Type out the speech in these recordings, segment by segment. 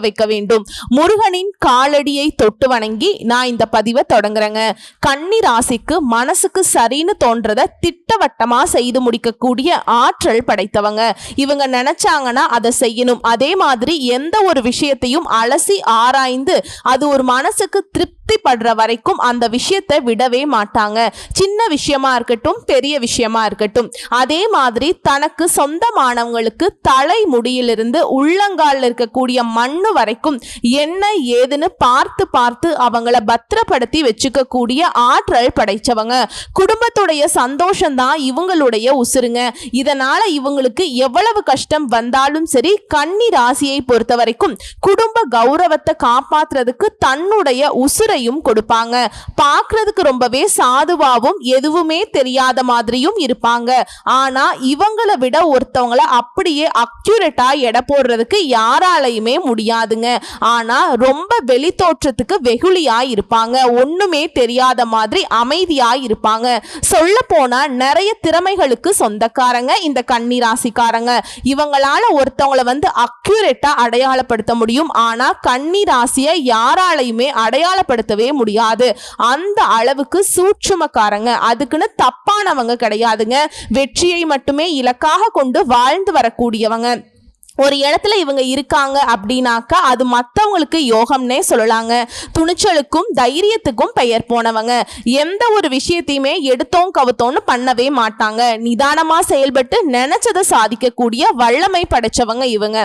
வைக்க வேண்டும். முருகனின் காலடியை தொட்டு வணங்கி நான் இந்த பதிவை தொடங்குறேங்க. கன்னி ராசிக்கு மனசுக்கு சரின்னு தோன்றத திட்டவட்டமா செய்து முடிக்கக்கூடிய ஆற்றல் படைத்தவங்க. இவங்க நினைச்சாங்கன்னா அதை செய்யணும். அதே மாதிரி எந்த ஒரு விஷயத்தையும் அலசி ஆராய்ந்து அது ஒரு மனசுக்கு திருப்தி படுற வரைக்கும் அந்த விஷயத்தை விடவே மாட்டாங்க. சின்ன விஷயமா இருக்கட்டும் பெரிய விஷயமா இருக்கட்டும். அதே மாதிரி தனக்கு சொந்தமானவங்களுக்கு தலை முடியிலிருந்து உள்ளங்காலில் இருக்கக்கூடிய மண்ணு வரைக்கும் என்ன ஏதுன்னு பார்த்து பார்த்து அவங்கள பத்திரப்படுத்தி வச்சுக்க கூடிய ஆற்றல் படைச்சவங்க. குடும்பத்துடைய சந்தோஷம்தான் இவங்களுடைய உசுருங்க. இதனால இவங்களுக்கு எவ்வளவு கஷ்டம் வந்தாலும் சரி கன்னி ராசியை பொறுத்த வரைக்கும் குடும்ப கௌரவத்தை காப்பாத்துறதுக்கு தன்னுடைய உசுரையும் கொடுப்பாங்க. பார்க்கறதுக்கு ரொம்பவே சாதுவாவும் எதுவுமே தெரியாத மாதிரியும் இருப்பாங்க. ஆனா இவங்களை விட ஒருத்தவங்கள அப்படியே அக்யூரேட்டா எடை போடுறதுக்கு யாராலையுமே முடியாதுங்க. ஆனா ரொம்ப வெளி தோற்றத்துக்கு வெகுளியா இருப்பாங்க. ஒண்ணுமே தெரியாத மாதிரி அமைதியா இருப்பாங்க. சொல்ல போனா நிறைய திறமைகளுக்கு சொந்தக்காரங்க இந்த கன்னி ராசிக்காரங்க இவங்களால ஒருத்தவங்கள வந்து அக்யூரேட்டா அடையாளப்படுத்த முடியும். ஆனா கன்னி யாராலையுமே அடையாளப்படுத்த அடையாளப்படுத்தவே முடியாது. அந்த அளவுக்கு சூட்சுமக்காரங்க. அதுக்குன்னு தப்பானவங்க கிடையாதுங்க. வெற்றியை மட்டுமே இலக்காக கொண்டு வாழ்ந்து வரக்கூடியவங்க. ஒரு இடத்துல இவங்க இருக்காங்க அப்படின்னாக்கா அது மற்றவங்களுக்கு யோகம்னே சொல்லலாங்க. துணிச்சலுக்கும் தைரியத்துக்கும் பெயர் போனவங்க. எந்த ஒரு விஷயத்தையுமே எடுத்தோம் கவுத்தோன்னு பண்ணவே மாட்டாங்க. நிதானமா செயல்பட்டு நினைச்சதை சாதிக்கக்கூடிய வல்லமை படைச்சவங்க இவங்க.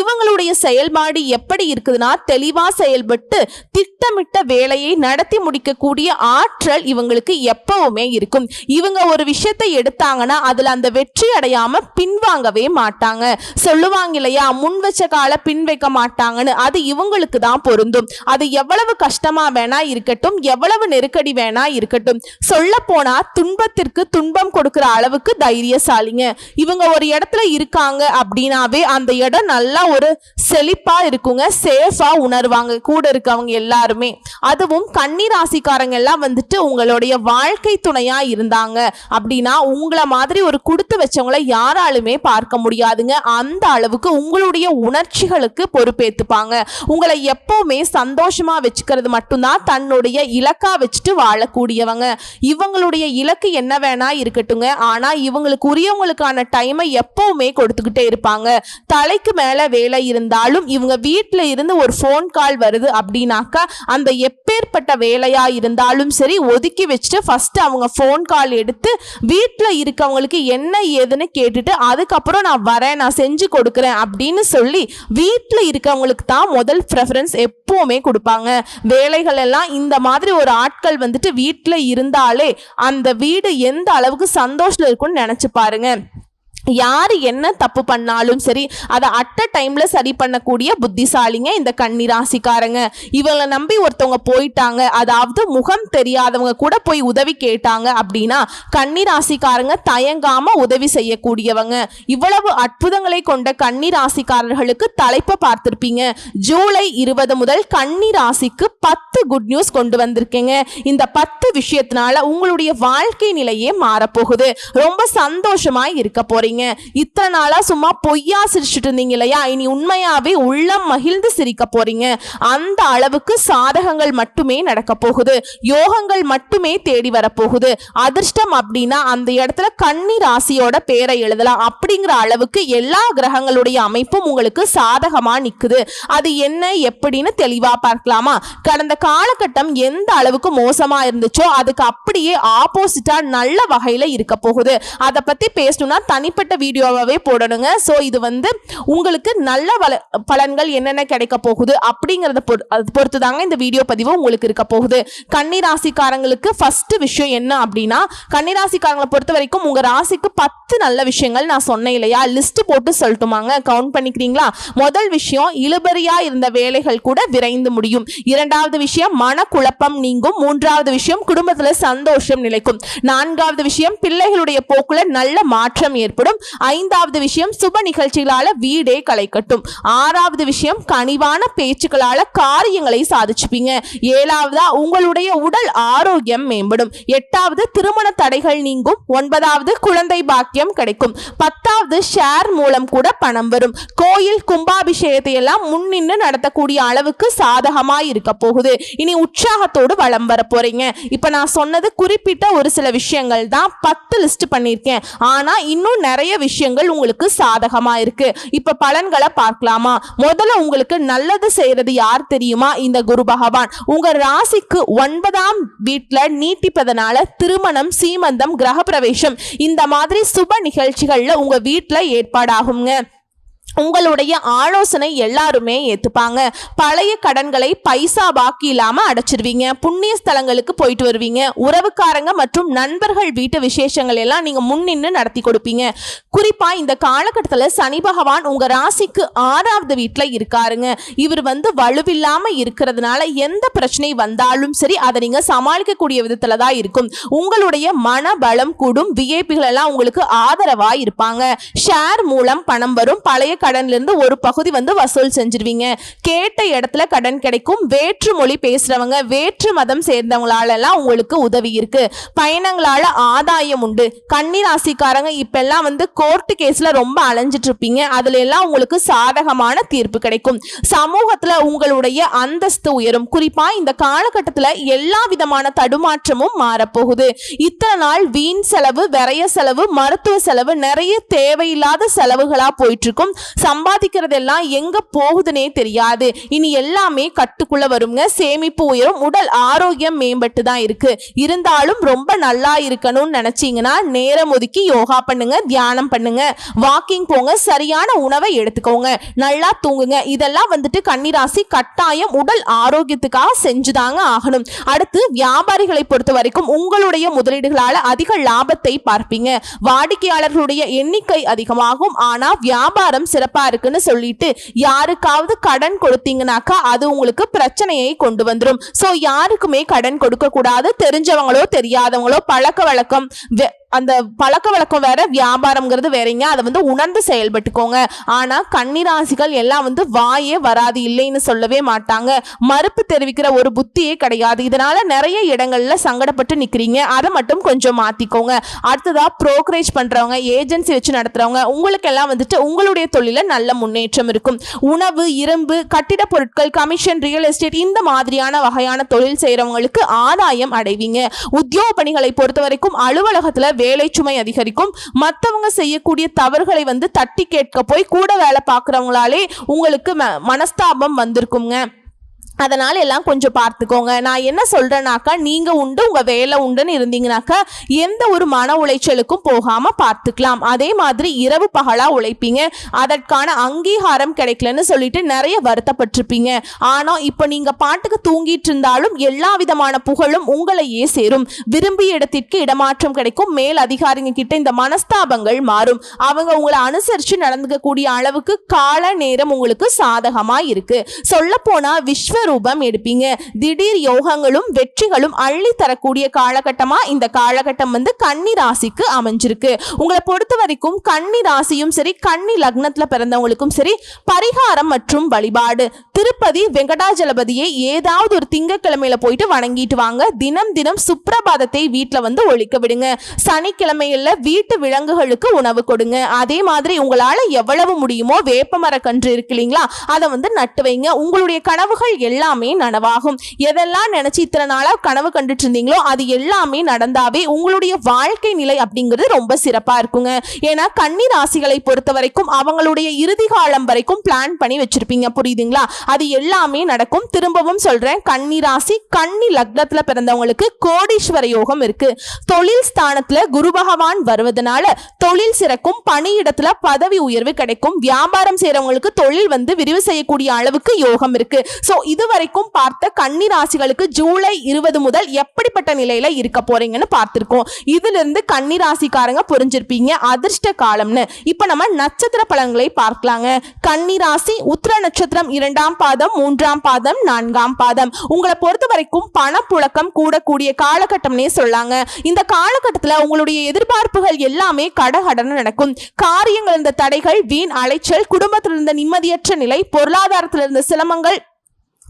இவங்களுடைய செயல்பாடு எப்படி இருக்குதுன்னா தெளிவா செயல்பட்டு திட்டமிட்ட வேலையை நடத்தி முடிக்கக்கூடிய ஆற்றல் இவங்களுக்கு எப்பவுமே இருக்கும். இவங்க ஒரு விஷயத்தை எடுத்தாங்கன்னா அதுல அந்த வெற்றி அடையாம பின்வாங்கவே மாட்டாங்க. சொல்லுவாங்க இல்லையா? முன் வச்ச கால பின் வைக்க மாட்டாங்கன்னு அது இவங்களுக்கு தான் பொருந்தும். அது எவ்வளவு கஷ்டமா வேணா இருக்கட்டும் எவ்வளவு நெருக்கடி வேணா இருக்கட்டும். சொல்ல போனா துன்பத்திற்கு துன்பம் கொடுக்கிற அளவுக்கு தைரியசாலிங்க. இவங்க ஒரு இடத்துல இருக்காங்க அப்படின்னாவே அந்த இடம் நல்லா ஒரு செழிப்பா இருக்குங்க சேஃபா உணர்வாங்க. கூட இருக்கவங்க எல்லாருமே. அதுவும் கன்னி ராசிக்காரங்க எல்லாம் வந்துட்டு உங்களுடைய வாழ்க்கை துணையா இருந்தாங்க அப்படின்னா உங்களை மாதிரி ஒரு கொடுத்து வச்சவங்களை யாராலுமே பார்க்க முடியாதுங்க. அந்த அளவுக்கு உங்களுடைய உணர்ச்சிகளுக்கு பொறுப்பேற்றுப்பாங்க உங்களை எப்பவுமே சந்தோஷமா வச்சுக்கிறது மட்டும்தான் தன்னுடைய இலக்கா வச்சுட்டு வாழக்கூடியவங்க. இவங்களுடைய இலக்கு என்ன வேணா இருக்கட்டுங்க. ஆனா இவங்களுக்கு உரியவங்களுக்கான டைமை எப்பவுமே கொடுத்துக்கிட்டே இருப்பாங்க. தலைக்கு மேல வேலை இருந்தாலும் இவங்க வீட்டில் இருந்து ஒரு ஃபோன் கால் வருது அப்படின்னாக்கா அந்த எப்பேற்பட்ட வேலையா இருந்தாலும் சரி ஒதுக்கி வச்சுட்டு ஃபர்ஸ்ட் அவங்க ஃபோன் கால் எடுத்து வீட்டில் இருக்கவங்களுக்கு என்ன ஏதுன்னு கேட்டுட்டு அதுக்கப்புறம் நான் வரேன் நான் செஞ்சு கொடுக்குறேன் அப்படின்னு சொல்லி வீட்டில் இருக்கவங்களுக்கு தான் முதல் ப்ரெஃபரன்ஸ் எப்போவுமே கொடுப்பாங்க. வேலைகள் எல்லாம் இந்த மாதிரி ஒரு ஆட்கள் வந்துட்டு வீட்டில் இருந்தாலே அந்த வீடு எந்த அளவுக்கு சந்தோஷத்தில் இருக்கும்னு நினச்சி பாருங்க. யார் என்ன தப்பு பண்ணாலும் சரி அதை அட்ட டைமில் சரி பண்ணக்கூடிய புத்திசாலிங்க இந்த கன்னி ராசிக்காரங்க. இவங்களை நம்பி ஒருத்தவங்க போயிட்டாங்க அதாவது முகம் தெரியாதவங்க கூட போய் உதவி கேட்டாங்க அப்படின்னா கன்னி ராசிக்காரங்க தயங்காம உதவி செய்யக்கூடியவங்க. இவ்வளவு அற்புதங்களை கொண்ட கன்னி ராசிக்காரர்களுக்கு தலைப்பை பார்த்துருப்பீங்க. ஜூலை இருபது முதல் கன்னி ராசிக்கு பத்து குட் நியூஸ் கொண்டு வந்திருக்கேங்க. இந்த பத்து விஷயத்தினால உங்களுடைய வாழ்க்கை நிலையே மாறப்போகுது. ரொம்ப சந்தோஷமா இருக்க போறீங்க. இத்தனை நாளா சும்மா பொய்யா சிரிச்சுட்டு இருந்தீங்க இல்லையா இனி உண்மையாவே உள்ளம் மகிழ்ந்து சிரிக்க போறீங்க. அந்த அளவுக்கு சாதகங்கள் மட்டுமே நடக்க போகுது. யோகங்கள் மட்டுமே தேடி வரப்போகுது அதிர்ஷ்டம் அப்படின்னா அந்த இடத்துல கன்னி ராசியோட பேரை எழுதலாம். அப்படிங்கிற அளவுக்கு எல்லா கிரகங்களுடைய அமைப்பும் உங்களுக்கு சாதகமா நிக்குது. அது என்ன எப்படின்னு தெளிவா பார்க்கலாமா? கடந்த காலகட்டம் எந்த அளவுக்கு மோசமா இருந்துச்சோ அதுக்கு அப்படியே ஆப்போசிட்டா நல்ல வகையில இருக்க போகுது. அதை பத்தி பேசணும்னா தனிப்பட்ட தனிப்பட்ட வீடியோவாகவே போடணுங்க. ஸோ இது வந்து உங்களுக்கு நல்ல வள பலன்கள் என்னென்ன கிடைக்க போகுது அப்படிங்கிறத பொறு பொறுத்து தாங்க இந்த வீடியோ பதிவு உங்களுக்கு இருக்க போகுது. கன்னிராசிக்காரங்களுக்கு ஃபர்ஸ்ட் விஷயம் என்ன அப்படின்னா கன்னிராசிக்காரங்களை பொறுத்த வரைக்கும் உங்கள் ராசிக்கு பத்து நல்ல விஷயங்கள் நான் சொன்னேன் இல்லையா? லிஸ்ட் போட்டு சொல்லட்டுமாங்க. கவுண்ட் பண்ணிக்கிறீங்களா? முதல் விஷயம் இழுபறியாக இருந்த வேலைகள் கூட விரைந்து முடியும். இரண்டாவது விஷயம் மனக்குழப்பம் நீங்கும். மூன்றாவது விஷயம் குடும்பத்தில் சந்தோஷம் நிலைக்கும். நான்காவது விஷயம் பிள்ளைகளுடைய போக்குல நல்ல மாற்றம் ஏற்படும். ஐந்தாவது விஷயம் சுப நிகழ்ச்சிகளால வீடே களைக்கட்டும். ஆறாவது விஷயம் கனிவான பேச்சுக்களால காரியங்களை சாதிச்சுப்பீங்க. ஏழாவதா உங்களுடைய உடல் ஆரோக்கியம் மேம்படும். எட்டாவது திருமண தடைகள் நீங்கும். ஒன்பதாவது குழந்தை பாக்கியம் கிடைக்கும். பத்தாவது ஷேர் மூலம் கூட பணம் வரும். கோயில் கும்பாபிஷேகத்தை எல்லாம் முன்னின்று நடத்தக்கூடிய அளவுக்கு சாதகமாய் இருக்க போகுது. இனி உற்சாகத்தோடு வளம் வர போறீங்க. இப்ப நான் சொன்னது குறிப்பிட்ட ஒரு சில விஷயங்கள் தான் பத்து லிஸ்ட் பண்ணியிருக்கேன். ஆனா இன்னும் நிறைய விஷயங்கள் உங்களுக்கு சாதகமா இருக்கு. இப்ப பலன்களை பார்க்கலாமா? முதல்ல உங்களுக்கு நல்லது செய்யறது யார் தெரியுமா? இந்த குரு பகவான். உங்க ராசிக்கு ஒன்பதாம் வீட்டுல நீட்டிப்பதனால திருமணம் சீமந்தம் கிரகப்பிரவேசம் இந்த மாதிரி சுப நிகழ்ச்சிகள்ல உங்க வீட்டுல ஏற்பாடாகுங்க. உங்களுடைய ஆலோசனை எல்லாருமே ஏற்றுப்பாங்க பழைய கடன்களை பைசா பாக்கி இல்லாமல் அடைச்சிருவீங்க. புண்ணிய ஸ்தலங்களுக்கு போயிட்டு வருவீங்க. உறவுக்காரங்க மற்றும் நண்பர்கள் வீட்டு விசேஷங்கள் எல்லாம் நீங்கள் முன்னின்று நடத்தி கொடுப்பீங்க. குறிப்பாக இந்த காலகட்டத்தில் சனி பகவான் உங்கள் ராசிக்கு ஆறாவது வீட்டில் இருக்காருங்க. இவர் வந்து வலுவில்லாமல் இருக்கிறதுனால எந்த பிரச்சனை வந்தாலும் சரி அதை நீங்கள் சமாளிக்கக்கூடிய விதத்தில் தான் இருக்கும். உங்களுடைய மன பலம் கூடும் விஐபிகள் எல்லாம் உங்களுக்கு ஆதரவாக இருப்பாங்க. ஷேர் மூலம் பணம் வரும். பழைய கடன்ல இருந்து ஒரு பகுதி வந்து வசூல் செஞ்சிருவீங்க. கேட்ட இடத்துல கடன் கிடைக்கும். வேற்று மொழி பேசுகிறவங்க வேற்று மதம் சேர்ந்தவங்களால எல்லாம் உங்களுக்கு உதவி இருக்கு. பயணங்களால் ஆதாயம் உண்டு. கன்னி ராசிக்காரங்க இப்பெல்லாம் வந்து கோர்ட்டு கேஸில் ரொம்ப அலைஞ்சிட்டு இருப்பீங்க அதுல எல்லாம் உங்களுக்கு சாதகமான தீர்ப்பு கிடைக்கும். சமூகத்தில் உங்களுடைய அந்தஸ்து உயரும். குறிப்பாக இந்த காலகட்டத்தில் எல்லா விதமான தடுமாற்றமும் மாறப்போகுது. இத்தனை நாள் வீண் செலவு விரைய செலவு மருத்துவ செலவு நிறைய தேவையில்லாத செலவுகளாக போயிட்டு இருக்கும் சம்பாதிக்கிறதெல்லாம் எங்க போகுதுன்னே தெரியாது. இனி எல்லாமே கட்டுக்குள்ள வருங்க. சேமிப்பு உயரும். உடல் ஆரோக்கியம் மேம்பட்டு தான் இருக்கு. இருந்தாலும் ரொம்ப நல்லா இருக்கணும்னு நினைச்சீங்கன்னா நேரம் ஒதுக்கி யோகா பண்ணுங்க தியானம் பண்ணுங்க. வாக்கிங் போங்க சரியான உணவை எடுத்துக்கோங்க. நல்லா தூங்குங்க. இதெல்லாம் வந்துட்டு கன்னிராசி கட்டாயம் உடல் ஆரோக்கியத்துக்காக செஞ்சுதாங்க ஆகணும். அடுத்து வியாபாரிகளை பொறுத்த வரைக்கும் உங்களுடைய முதலீடுகளால அதிக லாபத்தை பார்ப்பீங்க. வாடிக்கையாளர்களுடைய எண்ணிக்கை அதிகமாகும். ஆனா வியாபாரம் சிறப்பா இருக்குன்னு சொல்லிட்டு யாருக்காவது கடன் கொடுத்தீங்கனாக்கா அது உங்களுக்கு பிரச்சனையை கொண்டு வந்துடும் சோ யாருக்குமே கடன் கொடுக்க கூடாது தெரிஞ்சவங்களோ தெரியாதவங்களோ பழக்க வழக்கம் வெ- அந்த பழக்க வழக்கம் வேற வியாபாரம்ங்கிறது வேறங்க அதை வந்து உணர்ந்து செயல்பட்டுக்கோங்க. ஆனா கன்னிராசிகள் எல்லாம் வந்து வாயே வராது இல்லைன்னு சொல்லவே மாட்டாங்க. மறுப்பு தெரிவிக்கிற ஒரு புத்தியே கிடையாது. இதனால நிறைய இடங்கள்ல சங்கடப்பட்டு நிக்கிறீங்க. அதை மட்டும் கொஞ்சம் மாத்திக்கோங்க. அடுத்ததா ப்ரோக்ரேஜ் பண்றவங்க ஏஜென்சி வச்சு நடத்துறவங்க உங்களுக்கு எல்லாம் வந்துட்டு உங்களுடைய தொழில நல்ல முன்னேற்றம் இருக்கும். உணவு இரும்பு கட்டிட பொருட்கள் கமிஷன் ரியல் எஸ்டேட் இந்த மாதிரியான வகையான தொழில் செய்கிறவங்களுக்கு ஆதாயம் அடைவீங்க. உத்தியோக பணிகளை பொறுத்த வரைக்கும் அலுவலகத்துல வேலை சுமை அதிகரிக்கும். மற்றவங்க செய்யக்கூடிய தவறுகளை வந்து தட்டி கேட்க போய் கூட வேலை பார்க்குறவங்களாலே உங்களுக்கு ம- மனஸ்தாபம் வந்திருக்குங்க. அதனால் எல்லாம் கொஞ்சம் பார்த்துக்கோங்க. நான் என்ன சொல்கிறேனாக்கா நீங்கள் உண்டு உங்கள் வேலை உண்டுன்னு இருந்தீங்கனாக்கா எந்த ஒரு மன உளைச்சலுக்கும் போகாமல் பார்த்துக்கலாம். அதே மாதிரி இரவு பகலாக உழைப்பீங்க. அதற்கான அங்கீகாரம் கிடைக்கலன்னு சொல்லிட்டு நிறைய வருத்தப்பட்டிருப்பீங்க. ஆனால் இப்போ நீங்கள் பாட்டுக்கு தூங்கிட்டு இருந்தாலும் எல்லா விதமான புகழும் உங்களையே சேரும். விரும்பிய இடத்திற்கு இடமாற்றம் கிடைக்கும். மேல் அதிகாரிங்க கிட்ட இந்த மனஸ்தாபங்கள் மாறும். அவங்க உங்களை அனுசரித்து நடந்துக்கக்கூடிய அளவுக்கு கால நேரம் உங்களுக்கு சாதகமாக இருக்குது சொல்லப்போனால் விஸ்வ ரூபம் எடுப்பீங்க. திடீர் யோகங்களும் வெற்றிகளும் அள்ளி தரக்கூடிய காலகட்டமா? இந்த காலகட்டம் வந்து கன்னி ராசிக்கு அமைஞ்சிருக்கு. உங்களை பொறுத்த வரைக்கும் கன்னி ராசியும் சரி கன்னி லக்னத்துல பிறந்தவங்களுக்கும் சரி பரிகாரம் மற்றும் வழிபாடு. திருப்பதி வெங்கடாஜலபதியை ஏதாவது ஒரு திங்கக்கிழமையில போயிட்டு வணங்கிட்டு வாங்க. தினம் தினம் சுப்பிரபாதத்தை வீட்டில் வந்து ஒழிக்க விடுங்க. சனிக்கிழமையில வீட்டு விலங்குகளுக்கு உணவு கொடுங்க. அதே மாதிரி உங்களால எவ்வளவு முடியுமோ வேப்பமர கன்று இருக்கு இல்லைங்களா? அதை வந்து நட்டு வைங்க. உங்களுடைய கனவுகள் எல்லாம் எல்லாமே நனவாகும். எதெல்லாம் நினைச்சு இத்தனை நாளா கனவு கண்டுட்டு இருந்தீங்களோ அது எல்லாமே நடந்தாவே உங்களுடைய வாழ்க்கை நிலை அப்படிங்கிறது ரொம்ப சிறப்பா இருக்குங்க. ஏன்னா கன்னி ராசிகளை பொறுத்த வரைக்கும் அவங்களுடைய இறுதி காலம் வரைக்கும் பிளான் பண்ணி வச்சிருப்பீங்க. புரியுதுங்களா? அது எல்லாமே நடக்கும். திரும்பவும் சொல்றேன் கன்னி ராசி கன்னி லக்னத்துல பிறந்தவங்களுக்கு கோடீஸ்வர யோகம் இருக்கு. தொழில் ஸ்தானத்துல குரு பகவான் வருவதனால தொழில் சிறக்கும் பணியிடத்துல பதவி உயர்வு கிடைக்கும் வியாபாரம் செய்யறவங்களுக்கு தொழில் வந்து விரிவு செய்யக்கூடிய அளவுக்கு யோகம் இருக்கு. சோ இதுவரைக்கும் பார்த்த கன்னி ராசிகளுக்கு ஜூலை இருபது முதல் எப்படிப்பட்ட நிலையில இருக்க போறீங்கன்னு பார்த்திருக்கோம். இதுல இருந்து கன்னி ராசிக்காரங்க புரிஞ்சிருப்பீங்க. அதிர்ஷ்ட காலம்னு. இப்ப நம்ம நட்சத்திர பலன்களை பார்க்கலாங்க. கன்னி ராசி உத்திர நட்சத்திரம் இரண்டாம் பாதம் மூன்றாம் பாதம் நான்காம் பாதம். உங்களை பொறுத்த வரைக்கும் பணப்புழக்கம் கூடக்கூடிய காலகட்டம்னே சொல்லாங்க. இந்த காலகட்டத்துல உங்களுடைய எதிர்பார்ப்புகள் எல்லாமே கடகடன்னு நடக்கும். காரியங்கள் இருந்த தடைகள் வீண் அலைச்சல் குடும்பத்தில் இருந்த நிம்மதியற்ற நிலை பொருளாதாரத்தில் இருந்த சிரமங்கள்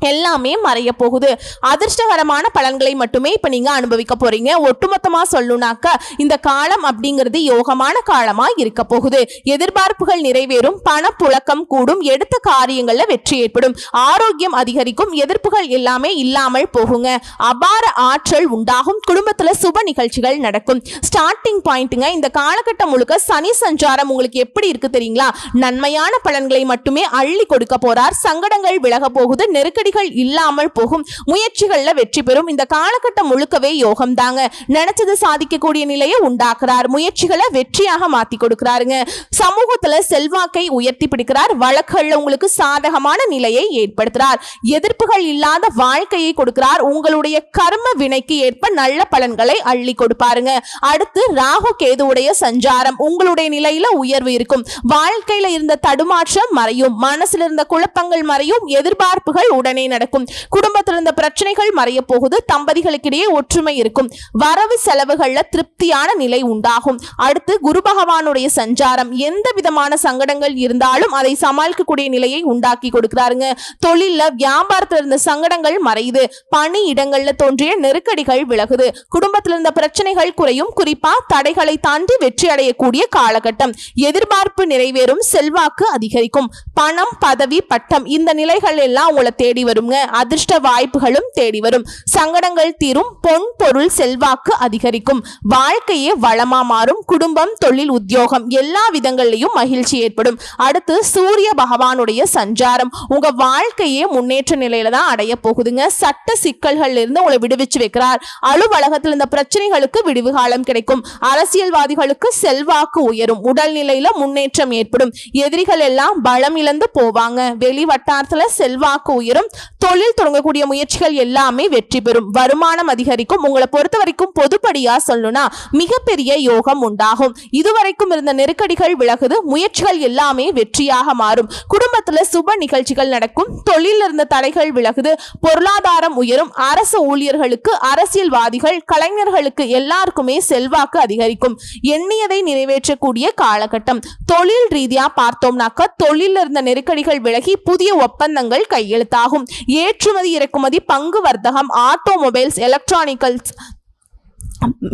எல்லாமே மறைய போகுது. அதிர்ஷ்டகரமான பலன்களை மட்டுமே இப்போ நீங்கள் அனுபவிக்க போறீங்க. ஒட்டுமொத்தமாக சொல்லணும்னாக்க இந்த காலம் அப்படிங்கிறது யோகமான காலமாக இருக்க போகுது. எதிர்பார்ப்புகள் நிறைவேறும் பணப்புழக்கம் கூடும் எடுத்த காரியங்களில் வெற்றி ஏற்படும். ஆரோக்கியம் அதிகரிக்கும் எதிர்ப்புகள் எல்லாமே இல்லாமல் போகுங்க. அபார ஆற்றல் உண்டாகும் குடும்பத்தில் சுப நிகழ்ச்சிகள் நடக்கும். ஸ்டார்டிங் பாயிண்ட்டுங்க இந்த காலகட்டம் முழுக்க சனி சஞ்சாரம் உங்களுக்கு எப்படி இருக்கு தெரியுங்களா? நன்மையான பலன்களை மட்டுமே அள்ளி கொடுக்க போறார். சங்கடங்கள் விலக போகுது நெருக்கடிகள் இல்லாமல் போகும். முயற்சிகள்ல வெற்றி பெறும். இந்த காலகட்டம் முழுக்கவே யோகம் தாங்க. நினைச்சது சாதிக்கக்கூடிய நிலையை உண்டாக்குறார். முயற்சிகளை வெற்றியாக மாத்தி கொடுக்கிறாருங்க. சமூகத்துல செல்வாக்கை உயர்த்தி பிடிக்கிறார். வழக்குகள்ல உங்களுக்கு சாதகமான நிலையை ஏற்படுத்துறார். எதிர்ப்புகள் இல்லாத வாழ்க்கையை கொடுக்கிறார். உங்களுடைய கர்ம வினைக்கு ஏற்ப நல்ல பலன்களை அள்ளி கொடுப்பாருங்க. அடுத்து ராகு கேதுவுடைய சஞ்சாரம். உங்களுடைய நிலையில உயர்வு இருக்கும். வாழ்க்கையில இருந்த தடுமாற்றம் மறையும். மனசுல இருந்த குழப்பங்கள் மறையும். எதிர்பார்ப்புகள் உடனே நடக்கும். குடும்பத்தில் இருந்த பிரச்சனைகள் மறைய போகுது தம்பதிகளுக்கிடையே ஒற்றுமை இருக்கும். வரவு செலவுகள்ல திருப்தியான நிலை உண்டாகும். அடுத்து குரு பகவானுடைய சஞ்சாரம். எந்த விதமான சங்கடங்கள் இருந்தாலும் அதை சமாளிக்கக்கூடிய நிலையை உண்டாக்கி கொடுக்கிறாருங்க. தொழில வியாபாரத்தில் இருந்த சங்கடங்கள் மறையுது. பணி இடங்கள்ல தோன்றிய நெருக்கடிகள் விலகுது. குடும்பத்தில் இருந்த பிரச்சனைகள் குறையும். குறிப்பா தடைகளை தாண்டி வெற்றி அடையக்கூடிய காலகட்டம். எதிர்பார்ப்பு நிறைவேறும். செல்வாக்கு அதிகரிக்கும். பணம் பதவி பட்டம் இந்த நிலைகள் எல்லாம் உங்களை தேடி வருங்க அதிர்ஷ்ட வாய்ப்புகளும் தேடி வரும் சங்கடங்கள் தீரும். பொன் பொருள் செல்வாக்கு அதிகரிக்கும். வாழ்க்கையே வளமா மாறும். குடும்பம் தொழில் உத்தியோகம் எல்லா விதங்கள்லையும் மகிழ்ச்சி ஏற்படும். அடுத்து சூரிய பகவானுடைய சஞ்சாரம். உங்க வாழ்க்கையே முன்னேற்ற நிலையில தான் அடைய போகுதுங்க. சட்ட சிக்கல்கள்ல இருந்து உங்களை விடுவிச்சு வைக்கிறார். அலுவலகத்தில் இந்த பிரச்சனைகளுக்கு விடுவு காலம் கிடைக்கும். அரசியல்வாதிகளுக்கு செல்வாக்கு உயரும். உடல்நிலையில முன்னேற்றம் ஏற்படும். எதிரிகள் எல்லாம் பலம் இழந்து போவாங்க. வெளி வட்டாரத்துல செல்வாக்கு உயரும். தொழில் தொடங்கக்கூடிய முயற்சிகள் எல்லாமே வெற்றி பெறும். வருமானம் அதிகரிக்கும். உங்களை பொறுத்த வரைக்கும் பொதுப்படியா சொல்லணும்னா மிகப்பெரிய யோகம் உண்டாகும். இதுவரைக்கும் இருந்த நெருக்கடிகள் விலகுது. முயற்சிகள் எல்லாமே வெற்றியாக மாறும். குடும்பத்துல சுப நிகழ்ச்சிகள் நடக்கும். தொழில் இருந்த தடைகள் விலகுது. பொருளாதாரம் உயரும். அரசு ஊழியர்களுக்கு அரசியல்வாதிகள் கலைஞர்களுக்கு எல்லாருக்குமே செல்வாக்கு அதிகரிக்கும். எண்ணியதை நிறைவேற்றக்கூடிய காலகட்டம். தொழில் ரீதியா பார்த்தோம்னாக்க தொழில் இருந்த நெருக்கடிகள் விலகி புதிய ஒப்பந்தங்கள் கையெழுத்தாகும். ஏற்றுமதி இறக்குமதி பங்கு வர்த்தகம் ஆட்டோமொபைல்ஸ் எலக்ட்ரானிக்கல்ஸ்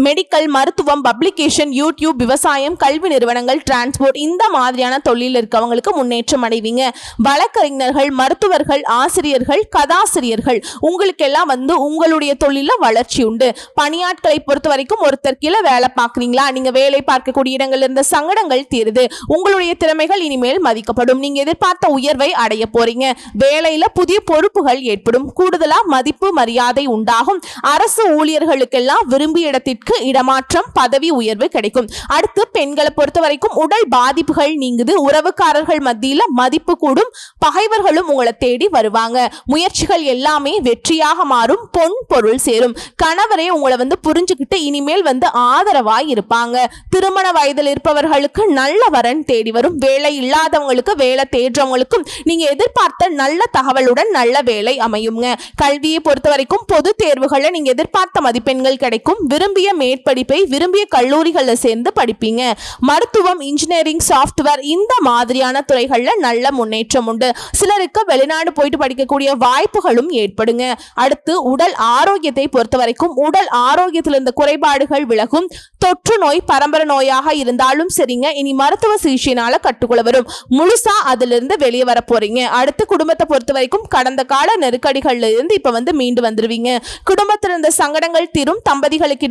மெடிக்கல் மருத்துவம் பப்ளிகேஷன் யூடியூப் விவசாயம் கல்வி நிறுவனங்கள் டிரான்ஸ்போர்ட் இந்த மாதிரியான தொழிலில் இருக்கவங்களுக்கு முன்னேற்றம் அடைவீங்க. வழக்கறிஞர்கள் மருத்துவர்கள் ஆசிரியர்கள் கதாசிரியர்கள் உங்களுக்கெல்லாம் வந்து உங்களுடைய தொழிலில் வளர்ச்சி உண்டு. பணியாட்களை பொறுத்த வரைக்கும் ஒருத்தர் கீழே வேலை பார்க்குறீங்களா? நீங்கள் வேலை பார்க்கக்கூடிய இடங்களில் இருந்த சங்கடங்கள் தீருது. உங்களுடைய திறமைகள் இனிமேல் மதிக்கப்படும். நீங்கள் எதிர்பார்த்த உயர்வை அடைய போறீங்க. வேலையில் புதிய பொறுப்புகள் ஏற்படும். கூடுதலாக மதிப்பு மரியாதை உண்டாகும். அரசு ஊழியர்களுக்கெல்லாம் விரும்பிய பணியிடத்திற்கு இடமாற்றம் பதவி உயர்வு கிடைக்கும். அடுத்து பெண்களை பொறுத்த வரைக்கும் உடல் பாதிப்புகள் நீங்குது. உறவுக்காரர்கள் மத்தியில் மதிப்பு கூடும். பகைவர்களும் உங்களை தேடி வருவாங்க. முயற்சிகள் எல்லாமே வெற்றியாக மாறும். பொன் பொருள் சேரும். கணவரே உங்களை வந்து புரிஞ்சுக்கிட்டு இனிமேல் வந்து ஆதரவாய் இருப்பாங்க. திருமண வயதில் இருப்பவர்களுக்கு நல்ல வரன் தேடி வரும். வேலை இல்லாதவங்களுக்கு வேலை தேடுறவங்களுக்கும் நீங்க எதிர்பார்த்த நல்ல தகவலுடன் நல்ல வேலை அமையுங்க. கல்வியை பொறுத்த வரைக்கும் பொது தேர்வுகளை நீங்க எதிர்பார்த்த மதிப்பெண்கள் கிடைக்கும். விருப்ப விரும்பிய மேற்படிப்பை விரும்பிய கல்லூரிகளில் சேர்ந்து படிப்பீங்க. மருத்துவம் இன்ஜினியரிங் சாஃப்ட்வேர் இந்த மாதிரியான துறைகளில் நல்ல முன்னேற்றம் உண்டு. சிலருக்கு வெளிநாடு போயிட்டு படிக்கக்கூடிய வாய்ப்புகளும் ஏற்படுங்க. அடுத்து உடல் ஆரோக்கியத்தை பொறுத்த வரைக்கும் உடல் ஆரோக்கியத்தில் இருந்த குறைபாடுகள் விலகும். தொற்று நோய் பரம்பரை நோயாக இருந்தாலும் சரிங்க. இனி மருத்துவ சிகிச்சையினால கட்டுக்குள்ள வரும். முழுசா அதுல இருந்து வெளியே வர போறீங்க. அடுத்து குடும்பத்தை பொறுத்த வரைக்கும் கடந்த கால நெருக்கடிகள்ல இருந்து இப்ப வந்து மீண்டு வந்துருவீங்க. குடும்பத்தில் இருந்த சங்கடங்கள் தீரும்.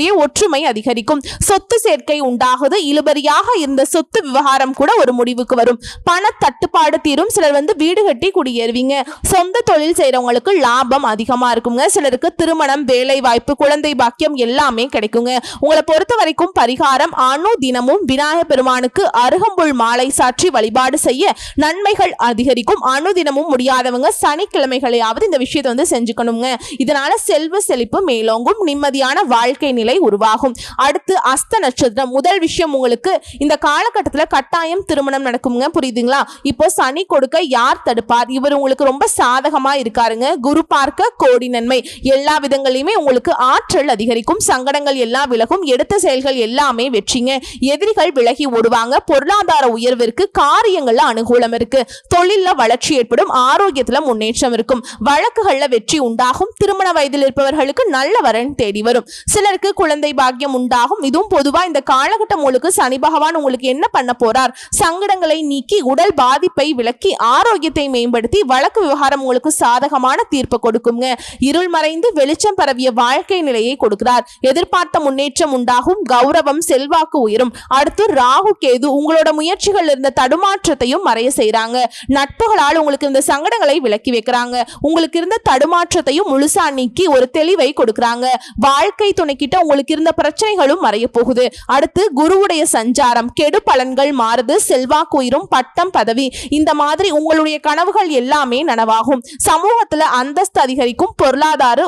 தம்பதிகளுக்கிடையே ஒற்றுமை அதிகரிக்கும். சொத்து சேர்க்கை உண்டாகுது. இழுபறியாக இருந்த சொத்து விவகாரம் கூட ஒரு முடிவுக்கு வரும். பண தட்டுப்பாடு தீரும். சிலர் வந்து வீடு கட்டி குடியேறுவீங்க. சொந்த தொழில் செய்யறவங்களுக்கு லாபம் அதிகமா இருக்குங்க. சிலருக்கு திருமணம் வேலை வாய்ப்பு குழந்தை பாக்கியம் எல்லாமே கிடைக்குங்க. உங்களை பொறுத்த வரைக்கும் பரிகாரம் அணு தினமும் விநாயகர் பெருமானுக்கு அருகம்புல் மாலை சாற்றி வழிபாடு செய்ய நன்மைகள் அதிகரிக்கும். அணு தினமும் முடியாதவங்க சனிக்கிழமைகளையாவது இந்த விஷயத்தை வந்து செஞ்சுக்கணுங்க. இதனால செல்வ செழிப்பு மேலோங்கும். நிம்மதியான வாழ்க்கை நிலை உருவாகும். அடுத்து அஸ்த நட்சத்திரம். முதல் விஷயம் உங்களுக்கு இந்த காலகட்டத்தில் கட்டாயம் திருமணம் நடக்குங்க புரியுதுங்களா? இப்போ சனி கொடுக்க யார் தடுப்பார்? இவர் உங்களுக்கு ரொம்ப சாதகமாக இருக்காருங்க. குரு பார்க்க கோடி நன்மை. எல்லா விதங்களையுமே உங்களுக்கு ஆற்றல் அதிகரிக்கும். சங்கடங்கள் எல்லாம் விலகும். எடுத்த செயல்கள் எல்லாமே வெற்றிங்க. எதிரிகள் விலகி ஓடுவாங்க. பொருளாதார உயர்விற்கு காரியங்கள்ல அனுகூலம் இருக்கு. தொழில்ல வளர்ச்சி ஏற்படும். ஆரோக்கியத்துல முன்னேற்றம் இருக்கும். வழக்குகள்ல வெற்றி உண்டாகும். திருமண வயதில் இருப்பவர்களுக்கு நல்ல வரன் தேடி வரும். சிலருக்கு குழந்தை பாக்கியம் உண்டாகும். இதுவும் பொதுவா இந்த காலகட்டம் உங்களுக்கு சனி பகவான் உங்களுக்கு என்ன பண்ண போறார்? சங்கடங்களை நீக்கி உடல் பாதிப்பை விளக்கி ஆரோக்கியத்தை மேம்படுத்தி வழக்கு விவகாரம் உங்களுக்கு சாதகமான தீர்ப்பு கொடுக்குங்க. இருள் மறைந்து வெளிச்சம் பரவிய வாழ்க்கை நிலையை கொடுக்கிறார். எதிர்பார்த்த முன்னேற்றம் உண்டாகும். கௌரவம் செல்வாக்கு உயரும். அடுத்து ராகு கேது உங்களோட முயற்சிகள் இருந்த தடுமாற்றத்தையும் மறைய செய்யறாங்க நட்புகளால் உங்களுக்கு இந்த சங்கடங்களை விலக்கி வைக்கிறாங்க. உங்களுக்கு இருந்த தடுமாற்றத்தையும் முழுசா நீக்கி ஒரு தெளிவை கொடுக்கறாங்க. வாழ்க்கை துணைக்கிட்ட உங்களுக்கு இருந்த பிரச்சனைகளும் மறைய போகுது. அடுத்து குருவுடைய சஞ்சாரம் கெடு பலன்கள் மாறுது செல்வாக்கு உயிரும் பட்டம் பதவி இந்த மாதிரி உங்களுடைய கனவுகள் எல்லாமே நனவாகும். சமூகத்துல அந்தஸ்து அதிகரிக்கும் பொருளாதார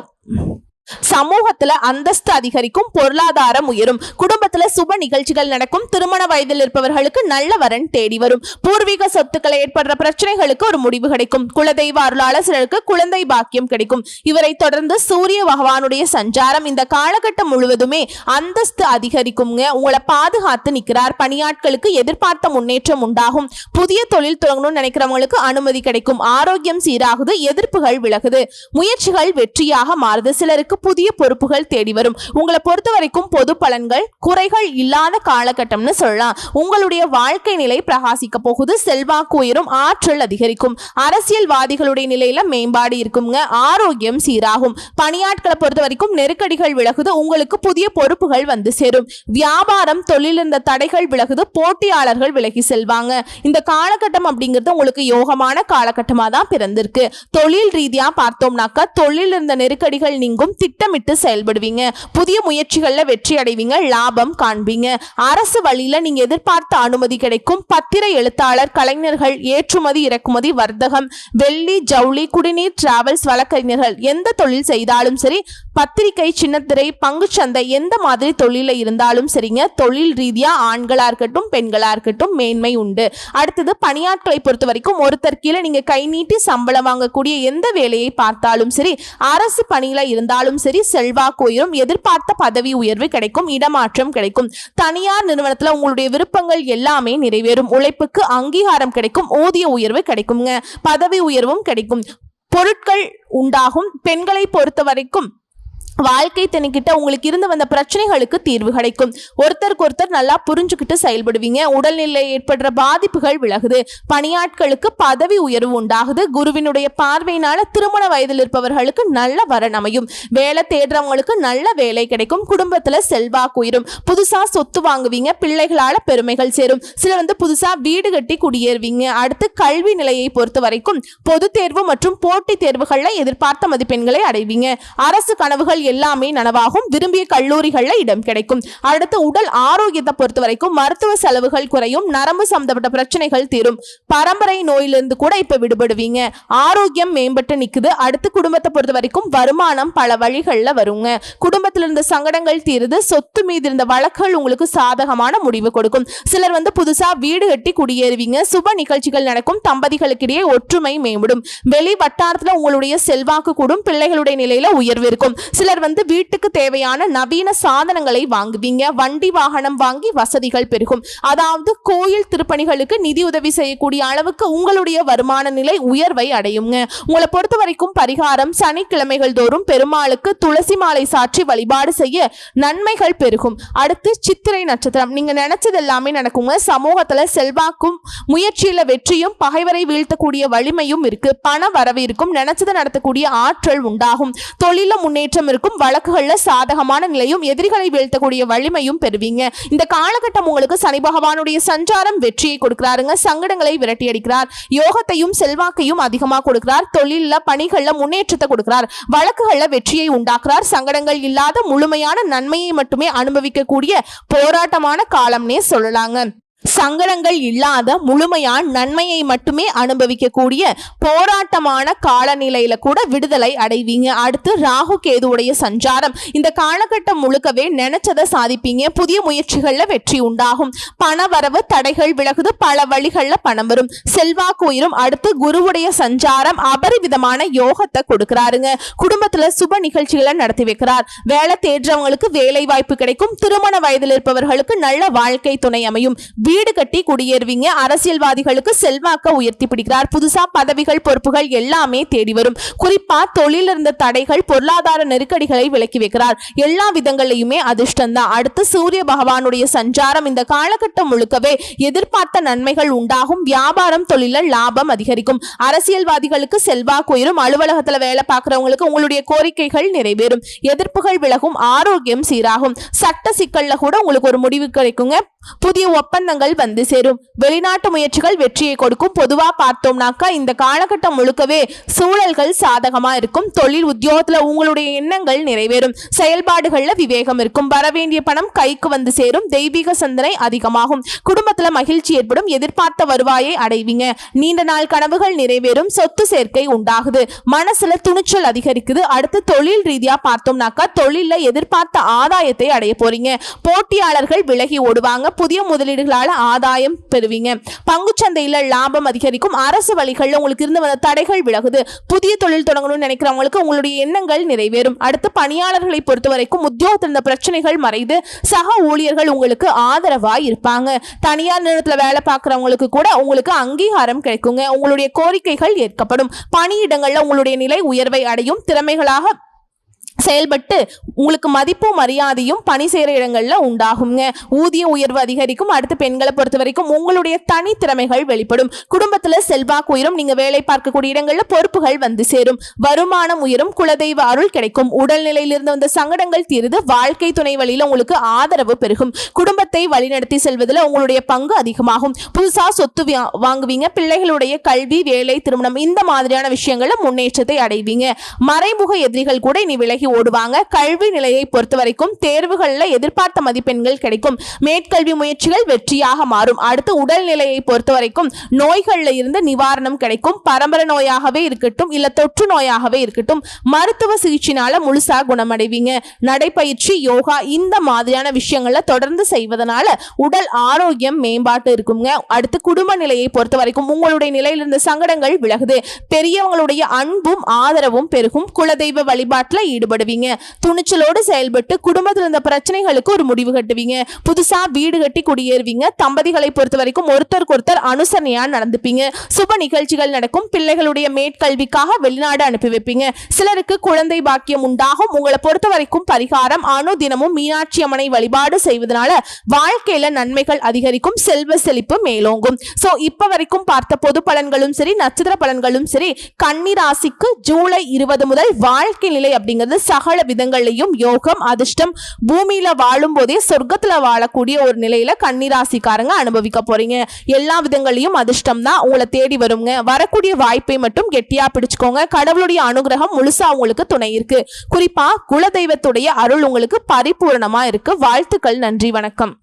சமூகத்துல அந்தஸ்து அதிகரிக்கும் பொருளாதாரம் உயரும். குடும்பத்துல சுப நிகழ்ச்சிகள் நடக்கும் திருமண வயதில் இருப்பவர்களுக்கு நல்ல வரன் தேடி வரும். பூர்வீக சொத்துக்களை ஏற்படுற பிரச்சனைகளுக்கு ஒரு முடிவு கிடைக்கும். குலதெய்வ அருளாளர் சிலருக்கு குழந்தை பாக்கியம் கிடைக்கும். இவரை தொடர்ந்து சூரிய பகவானுடைய சஞ்சாரம் இந்த காலகட்டம் முழுவதுமே அந்தஸ்து அதிகரிக்குங்க. உங்களை பாதுகாத்து நிற்கிறார் பணியாட்களுக்கு எதிர்பார்த்த முன்னேற்றம் உண்டாகும். புதிய தொழில் தொடங்கணும்னு நினைக்கிறவங்களுக்கு அனுமதி கிடைக்கும். ஆரோக்கியம் சீராகுது எதிர்ப்புகள் விலகுது. முயற்சிகள் வெற்றியாக மாறுது. சிலருக்கு புதிய பொறுப்புகள் தேடி வரும். உங்களை பொறுத்த வரைக்கும் பொது பலன்கள் குறைகள் இல்லாத காலகட்டம்னு சொல்லலாம். உங்களுடைய வாழ்க்கை நிலை பிரகாசிக்க போகுது. செல்வாக்கு உயரும் ஆற்றல் அதிகரிக்கும். அரசியல்வாதிகளுடைய நிலையில மேம்பாடு இருக்குங்க. ஆரோக்கியம் சீராகும். பணியாட்களை பொறுத்த வரைக்கும் நெருக்கடிகள் விலகுது. உங்களுக்கு புதிய பொறுப்புகள் வந்து சேரும். வியாபாரம் தொழில் இருந்த தடைகள் விலகுது. போட்டியாளர்கள் விலகி செல்வாங்க. இந்த காலகட்டம் அப்படிங்கிறது உங்களுக்கு யோகமான காலகட்டமாக தான் பிறந்திருக்கு. தொழில் ரீதியா பார்த்தோம்னாக்கா தொழில் இருந்த நெருக்கடிகள் நீங்கும். திட்டமிட்டு செயல்படுவீங்க. புதிய முயற்சிகளில் வெற்றி அடைவீங்க லாபம் காண்பீங்க. அரசு வழியில நீங்க எதிர்பார்த்த அனுமதி கிடைக்கும். பத்திர எழுத்தாளர் கலைஞர்கள் ஏற்றுமதி இறக்குமதி வர்த்தகம் வெள்ளி ஜவுளி குடிநீர் டிராவல்ஸ் வழக்கறிஞர்கள் எந்த தொழில் செய்தாலும் சரி பத்திரிகை சின்னத்திரை பங்குச்சந்தை எந்த மாதிரி தொழிலில் இருந்தாலும் சரிங்க தொழில் ரீதியாக ஆண்களாக இருக்கட்டும் பெண்களாக இருக்கட்டும் மேன்மை உண்டு. அடுத்தது பணியாட்களை பொறுத்த வரைக்கும் ஒருத்தர் கீழே நீங்கள் கை நீட்டி சம்பளம் வாங்கக்கூடிய எந்த வேலையை பார்த்தாலும் சரி அரசு பணியில் இருந்தாலும் சரி செல்வாக்கு உயரும் எதிர்பார்த்த பதவி உயர்வு கிடைக்கும் இடமாற்றம் கிடைக்கும். தனியார் நிறுவனத்தில் உங்களுடைய விருப்பங்கள் எல்லாமே நிறைவேறும். உழைப்புக்கு அங்கீகாரம் கிடைக்கும் ஊதிய உயர்வு கிடைக்குங்க. பதவி உயர்வும் கிடைக்கும். பொருட்கள் உண்டாகும். பெண்களை பொறுத்த வரைக்கும் வாழ்க்கை திணைக்கிட்ட உங்களுக்கு இருந்து வந்த பிரச்சனைகளுக்கு தீர்வு கிடைக்கும். ஒருத்தருக்கு ஒருத்தர் நல்லா புரிஞ்சுக்கிட்டு செயல்படுவீங்க. உடல்நிலை ஏற்படுற பாதிப்புகள் விலகுது. பணியாட்களுக்கு பதவி உயர்வு உண்டாகுது. குருவினுடைய பார்வையினால திருமண வயதில் இருப்பவர்களுக்கு நல்ல வரன் அமையும். வேலை தேடுறவங்களுக்கு நல்ல வேலை கிடைக்கும். குடும்பத்துல செல்வாக்கு உயரும். புதுசா சொத்து வாங்குவீங்க. பிள்ளைகளால பெருமைகள் சேரும். சிலர் வந்து புதுசா வீடு கட்டி குடியேறுவீங்க. அடுத்து கல்வி நிலையை பொறுத்த வரைக்கும் பொது தேர்வு மற்றும் போட்டித் தேர்வுகள்ல எதிர்பார்த்த மதிப்பெண்களை அடைவீங்க. அரசு கனவுகள் எல்லாமே நனவாகும். விரும்பிய கல்லூரிகளில் இடம் கிடைக்கும். அடுத்து உடல் ஆரோக்கியத்தை பொறுத்த வரைக்கும் மருத்துவ செலவுகள் குறையும். நரம்பு சம்பந்தப்பட்ட பிரச்சனைகள் தீரும். பரம்பரை நோயிலிருந்து கூட இப்ப விடுபடுவீங்க. ஆரோக்கியம் மேம்பட்டு நிக்குது. அடுத்து குடும்பத்தை பொறுத்த வரைக்கும் வருமானம் பல வழிகள்ல வருங்க. குடும்பத்தில் இருந்த சங்கடங்கள் தீருது. சொத்து மீது இருந்த வழக்குகள் உங்களுக்கு சாதகமான முடிவு கொடுக்கும். சிலர் வந்து புதுசா வீடு கட்டி குடியேறுவீங்க. சுப நிகழ்ச்சிகள் நடக்கும். தம்பதிகளுக்கிடையே ஒற்றுமை மேம்படும். வெளி வட்டாரத்துல உங்களுடைய செல்வாக்கு கூடும். பிள்ளைகளுடைய நிலையில உயர்வு இருக்கும். சில சிலர் வந்து வீட்டுக்கு தேவையான நவீன சாதனங்களை வாங்குவீங்க. வண்டி வாகனம் வாங்கி வசதிகள் பெருகும். அதாவது கோயில் திருப்பணிகளுக்கு நிதி உதவி செய்யக்கூடிய அளவுக்கு உங்களுடைய வருமான நிலை உயர்வை அடையுங்க. உங்களை பொறுத்த வரைக்கும் பரிகாரம் சனிக்கிழமைகள் தோறும் பெருமாளுக்கு துளசி மாலை சாற்றி வழிபாடு செய்ய நன்மைகள் பெருகும். அடுத்து சித்திரை நட்சத்திரம். நீங்க நினைச்சது எல்லாமே நடக்குங்க. சமூகத்துல செல்வாக்கும் முயற்சியில வெற்றியும் பகைவரை வீழ்த்தக்கூடிய வலிமையும் இருக்கு. பண வரவு இருக்கும் நினைச்சதை நடத்தக்கூடிய ஆற்றல் உண்டாகும். தொழில முன்னேற்றம் இருக்கும். வழக்குகளில் சாதகமான நிலையும் எதிரிகளை வீழ்த்தக்கூடிய வலிமையும் பெறுவீங்க. இந்த காலகட்டம் உங்களுக்கு சனி பகவானுடைய சஞ்சாரம் வெற்றியை கொடுக்கிறாருங்க. சங்கடங்களை விரட்டி அடிக்கிறார் யோகத்தையும் செல்வாக்கையும் அதிகமாக கொடுக்கிறார். தொழிலில் பணிகளில் முன்னேற்றத்தை கொடுக்கிறார். வழக்குகளில் வெற்றியை உண்டாக்குறார். சங்கடங்கள் இல்லாத முழுமையான நன்மையை மட்டுமே அனுபவிக்கக்கூடிய போராட்டமான காலம்னே சொல்லலாங்க. சங்கடங்கள் இல்லாத முழுமையான நன்மையை மட்டுமே அனுபவிக்கக்கூடிய போராட்டமான காலநிலையில கூட விடுதலை அடைவீங்க. அடுத்து ராகு கேதுவுடைய சஞ்சாரம். இந்த காலகட்டம் முழுக்கவே நினைச்சதை சாதிப்பீங்க. புதிய முயற்சிகள்ல வெற்றி உண்டாகும். பண வரவு தடைகள் விலகுது பல வழிகள்ல பணம் வரும். செல்வாக்கு உயிரும் அடுத்து குருவுடைய சஞ்சாரம் அபரிவிதமான யோகத்தை கொடுக்கிறாருங்க. குடும்பத்துல சுப நிகழ்ச்சிகளை நடத்தி வைக்கிறார். வேலை தேடுறவங்களுக்கு வேலை வாய்ப்பு கிடைக்கும். திருமண வயதில் இருப்பவர்களுக்கு நல்ல வாழ்க்கை துணை அமையும். வீடு கட்டி குடியேறுவீங்க. அரசியல்வாதிகளுக்கு செல்வாக்க உயர்த்தி பிடிக்கிறார். புதுசா பதவிகள் பொறுப்புகள் எல்லாமே தேடி வரும். குறிப்பா தொழில் இருந்த தடைகள் பொருளாதார நெருக்கடிகளை விலக்கி வைக்கிறார். எல்லா விதங்களையுமே அதிர்ஷ்டம் தான் அடுத்து சூரிய பகவானுடைய சஞ்சாரம் இந்த காலகட்டம் முழுக்கவே எதிர்பார்த்த நன்மைகள் உண்டாகும். வியாபாரம் தொழில லாபம் அதிகரிக்கும். அரசியல்வாதிகளுக்கு செல்வாக்கு உயரும். அலுவலகத்துல வேலை பார்க்கறவங்களுக்கு உங்களுடைய கோரிக்கைகள் நிறைவேறும். எதிர்ப்புகள் விலகும். ஆரோக்கியம் சீராகும். சட்ட சிக்கல்ல கூட உங்களுக்கு ஒரு முடிவு கிடைக்குங்க. புதிய ஒப்பந்தங்கள் வந்து சேரும். வெளிநாட்டு முயற்சிகள் வெற்றியை கொடுக்கும். பொதுவா பார்த்தோம்னாக்கா இந்த காலகட்டம் முழுக்கவே சூழல்கள் சாதகமா இருக்கும். தொழில் உத்தியோகத்துல உங்களுடைய எண்ணங்கள் நிறைவேறும். செயல்பாடுகள்ல விவேகம் இருக்கும். வரவேண்டிய பணம் கைக்கு வந்து சேரும். தெய்வீக சிந்தனை அதிகமாகும். குடும்பத்துல மகிழ்ச்சி ஏற்படும். எதிர்பார்த்த வருவாயை அடைவீங்க. நீண்ட நாள் கனவுகள் நிறைவேறும். சொத்து சேர்க்கை உண்டாகுது. மனசுல துணிச்சல் அதிகரிக்குது. அடுத்து தொழில் ரீதியா பார்த்தோம்னாக்கா தொழில எதிர்பார்த்த ஆதாயத்தை அடைய போறீங்க. போட்டியாளர்கள் விலகி ஓடுவாங்க. புதிய முதலீடுகளால் ஆதாயம் பெறுவீங்க. பங்குச்சந்தையில லாபம் அதிகரிக்கும். அரசு வழிகள்ல உங்களுக்கு இருந்து வந்த தடைகள் விலகுது. புதிய தொழில் தொடங்கணும்னு நினைக்கிறவங்களுக்கு உங்களுடைய எண்ணங்கள் நிறைவேறும். அடுத்து பணியாளர்களை பொறுத்த வரைக்கும் உத்தியோகத்தில் இருந்த பிரச்சனைகள் மறைந்து சக ஊழியர்கள் உங்களுக்கு ஆதரவாய் இருப்பாங்க. தனியார் நிறுவனத்துல வேலை பார்க்குறவங்களுக்கு கூட உங்களுக்கு அங்கீகாரம் கிடைக்குங்க. உங்களுடைய கோரிக்கைகள் ஏற்கப்படும். பணியிடங்கள்ல உங்களுடைய நிலை உயர்வை அடையும். திறமைகளாக செயல்பட்டு உங்களுக்கு மதிப்பும் மரியாதையும் பணி செய்கிற இடங்களில் உண்டாகுங்க. ஊதிய உயர்வு அதிகரிக்கும். அடுத்து பெண்களை பொறுத்த வரைக்கும் உங்களுடைய தனித்திறமைகள் வெளிப்படும். குடும்பத்தில் செல்வாக்கு உயரும். நீங்கள் வேலை பார்க்கக்கூடிய இடங்களில் பொறுப்புகள் வந்து சேரும். வருமானம் உயரும். குலதெய்வ அருள் கிடைக்கும். உடல்நிலையிலிருந்து வந்த சங்கடங்கள் தீருது. வாழ்க்கை துணை வழியில் உங்களுக்கு ஆதரவு பெருகும். குடும்பத்தை வழிநடத்தி செல்வதில் உங்களுடைய பங்கு அதிகமாகும். புதுசாக சொத்து வா- வாங்குவீங்க. பிள்ளைகளுடைய கல்வி வேலை திருமணம் இந்த மாதிரியான விஷயங்களில் முன்னேற்றத்தை அடைவீங்க. மறைமுக எதிரிகள் கூட இனி விலகி ஓடுவாங்க. கல்வி நிலையை பொறுத்த வரைக்கும் தேர்வுகளில் எதிர்பார்த்த மதிப்பெண்கள் கிடைக்கும். மேற்கல்வி முயற்சிகள் வெற்றியாக மாறும். அடுத்து உடல்நிலையை பொறுத்த வரைக்கும் நோய்களில் இருந்து நிவாரணம் கிடைக்கும். பரம்பரை நோயாகவே இருக்கட்டும் இல்லை தொற்று நோயாகவே இருக்கட்டும் மருத்துவ சிகிச்சைனால முழுசா குணமடைவீங்க. நடைப்பயிற்சி யோகா இந்த மாதிரியான விஷயங்களை தொடர்ந்து செய்வதனால உடல் ஆரோக்கியம் மேம்பாட்டு இருக்குங்க. அடுத்து குடும்ப நிலையை பொறுத்த வரைக்கும் உங்களுடைய நிலையிலிருந்து சங்கடங்கள் விலகுது. பெரியவங்களுடைய அன்பும் ஆதரவும் பெருகும். குலதெய்வ வழிபாட்டில் ஈடுபடும் ஈடுபடுவீங்க துணிச்சலோடு செயல்பட்டு குடும்பத்தில் இருந்த பிரச்சனைகளுக்கு ஒரு முடிவு கட்டுவீங்க. புதுசா வீடு கட்டி குடியேறுவீங்க. தம்பதிகளை பொறுத்த வரைக்கும் ஒருத்தருக்கு ஒருத்தர் அனுசரணையா நடந்துப்பீங்க. சுப நிகழ்ச்சிகள் நடக்கும். பிள்ளைகளுடைய மேற்கல்விக்காக வெளிநாடு அனுப்பி வைப்பீங்க. சிலருக்கு குழந்தை பாக்கியம் உண்டாகும். உங்களை பொறுத்த வரைக்கும் பரிகாரம் அனுதினமும் மீனாட்சி அம்மனை வழிபாடு செய்வதனால வாழ்க்கையில நன்மைகள் அதிகரிக்கும். செல்வ செழிப்பு மேலோங்கும். சோ இப்ப வரைக்கும் பார்த்த பொது பலன்களும் சரி நட்சத்திர பலன்களும் சரி கன்னிராசிக்கு ஜூலை இருபது முதல் வாழ்க்கை நிலை அப்படிங்கிறது சகல விதங்கள்லையும் யோகம் அதிர்ஷ்டம் பூமியில வாழும் போதே சொர்க்கத்துல வாழக்கூடிய ஒரு நிலையில கன்னிராசிக்காரங்க அனுபவிக்க போறீங்க. எல்லா விதங்களையும் அதிர்ஷ்டம் தான் உங்களை தேடி வருங்க. வரக்கூடிய வாய்ப்பை மட்டும் கெட்டியா பிடிச்சுக்கோங்க. கடவுளுடைய அனுகிரகம் முழுசா உங்களுக்கு துணை இருக்கு. குறிப்பா குலதெய்வத்துடைய அருள் உங்களுக்கு பரிபூரணமா இருக்கு. வாழ்த்துக்கள் நன்றி வணக்கம்.